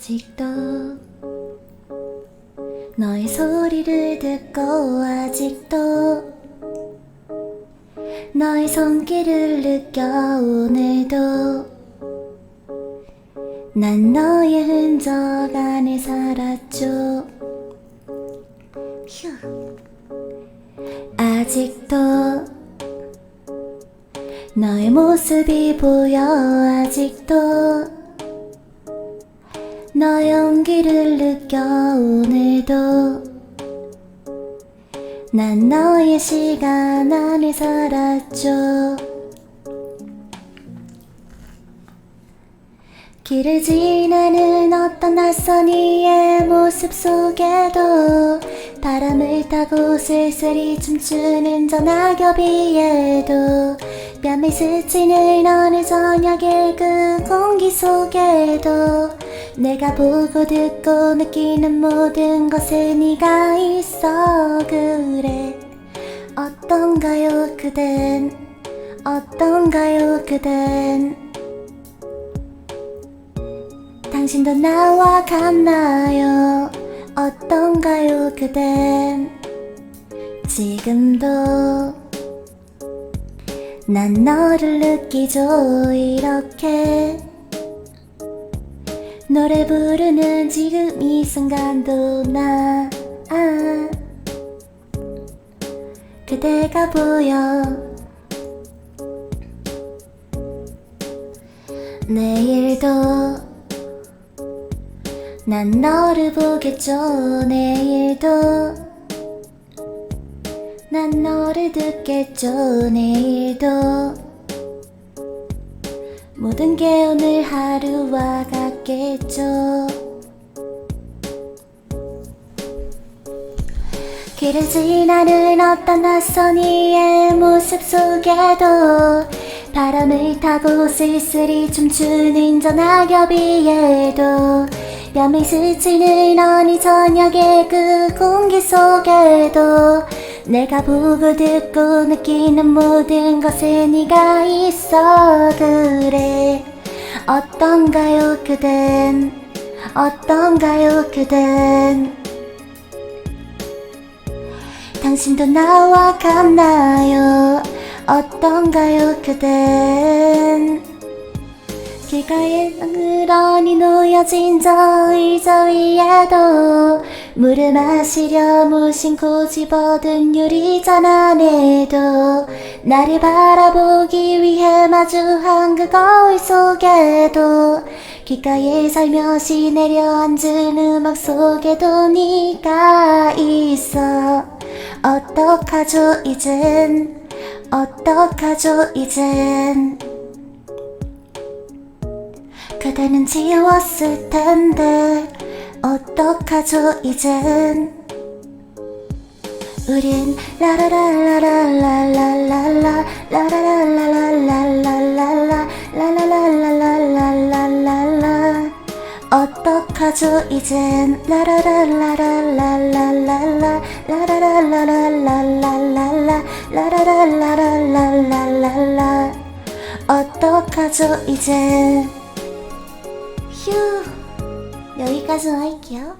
아직도 너의 소리를 듣고 아직도 너의 손길을 느껴 오늘도 난 너의 흔적 안에 살았죠. 휴. 아직도 너의 모습이 보여 아직도 너의 온기를 느껴 오늘도 난 너의 시간 안에 살았죠. 길을 지나는 어떤 낯선 이의 모습 속에도 바람을 타고 쓸쓸히 춤추는 저 낙엽 위에도 뺨을 스치는 어느 저녁의 그 공기 속에도 내가 보고 듣고 느끼는 모든 것에 네가 있어 그래. 어떤가요 그댄? 어떤가요 그댄? 당신도 나와 같나요? 어떤가요 그댄? 지금도 난 너를 느끼죠 이렇게 노래 부르는 지금 이 순간도 나 아, 그대가 보여. 내일도 난 너를 보겠죠 내일도. 난 너를 듣겠죠 내일도 모든 게 오늘 하루와 같겠죠. 길을 지나는 어떤 낯선 이의 모습 속에도 바람을 타고 쓸쓸히 춤추는 저 낙엽 위에도 뺨을 스치는 어느 저녁의 그 공기 속에도 내가 보고 듣고 느끼는 모든 것에 네가 있어 그래 어떤가요 그댄? 어떤가요 그댄? 당신도 나와 같나요? 어떤가요 그댄? 길가에 그러니 놓여진 저 의자 위에도 물을 마시려 무심코 집어든 유리잔 안에도 나를 바라보기 위해 마주한 그 거울 속에도 귓가에 살며시 내려앉은 음악 속에도 네가 있어. 어떡하죠 이젠? 어떡하죠 이젠? 그대는 지웠을 텐데 어떡하죠 이젠? 우린 라라라라라라라라라 라라 라라라라라라라 라 라라라라라라라라. 어떡하죠 이젠? 라라라라라라라라 라 라라라라라라라 라라 라라라라라라라라라 어떡하죠 이젠? 휴 여기까지 할게요